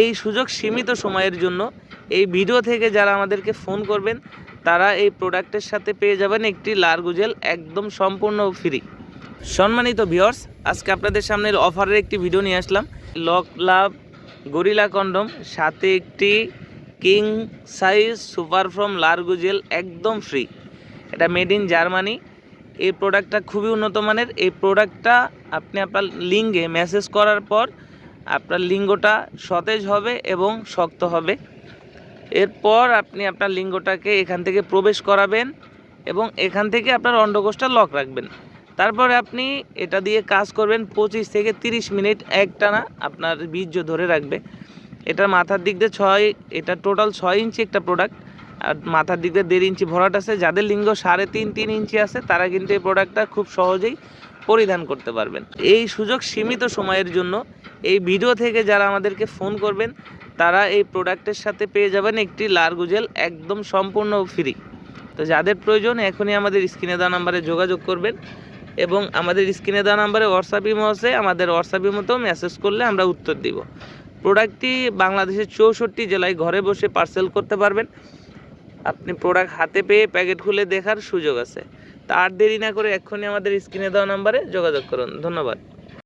এই সুযোগ সীমিত সময়ের জন্য এই ভিডিও থেকে যারা আমাদেরকে ফোন করবেন, তারা এই প্রোডাক্টের সাথে পেয়ে যাবেন একটি লার্গুজেল একদম সম্পূর্ণ ফ্রি। সম্মানিত ভিওর্স আজকে আপনাদের সামনে অফারের একটি ভিডিও নিয়ে আসলাম। লক লাভ গরিলা কন্ডম, সাথে একটি কিং সাইজ সুপার ফ্রম লার্গুজেল একদম ফ্রি। এটা মেড ইন জার্মানি। এই প্রোডাক্টটা খুবই উন্নত মানের। এই প্রোডাক্টটা আপনি আপনার লিঙ্গে মেসেজ করার পর আপনার লিঙ্গটা সতেজ হবে এবং শক্ত হবে। এরপর আপনি আপনার লিঙ্গটাকে এখান থেকে প্রবেশ করাবেন এবং এখান থেকে আপনার অন্ডকোষটা লক রাখবেন। তারপরে আপনি এটা দিয়ে কাজ করবেন পঁচিশ থেকে তিরিশ মিনিট, একটানা আপনার বীর্য ধরে রাখবে। এটার মাথার দিক দিয়ে ছয়, এটা টোটাল ছয় ইঞ্চি একটা প্রোডাক্ট আর মাথার দিক দিয়ে দেড় ইঞ্চি ভরাট আছে। যাদের লিঙ্গ সাড়ে তিন তিন ইঞ্চি আছে, তারা কিন্তু এই প্রোডাক্টটা খুব সহজেই পরিধান করতে পারবেন। এই সুযোগ সীমিত সময়ের জন্য এই ভিডিও থেকে যারা আমাদেরকে ফোন করবেন, তারা এই প্রোডাক্টের সাথে পেয়ে যাবেন একটি লার্গুজেল একদম সম্পূর্ণ ফ্রি তো যাদের প্রয়োজন, এখনই আমাদের স্ক্রিনে দেওয়া নাম্বারে যোগাযোগ করবেন এবং আমাদের স্ক্রিনে দেওয়া নাম্বারে হোয়াটসঅ্যাপ ইমো আছে, আমাদের হোয়াটসঅ্যাপ ইমোতেও মেসেজ করলে আমরা উত্তর দিব। প্রোডাক্টটি বাংলাদেশের চৌষট্টি জেলায় ঘরে বসে পার্সেল করতে পারবেন। আপনি প্রোডাক্ট হাতে পেয়ে প্যাকেট খুলে দেখার সুযোগ আছে। তা আর দেরি না করে এক্ষুনি আমাদের স্ক্রিনে দেওয়া নাম্বারে যোগাযোগ করুন। ধন্যবাদ।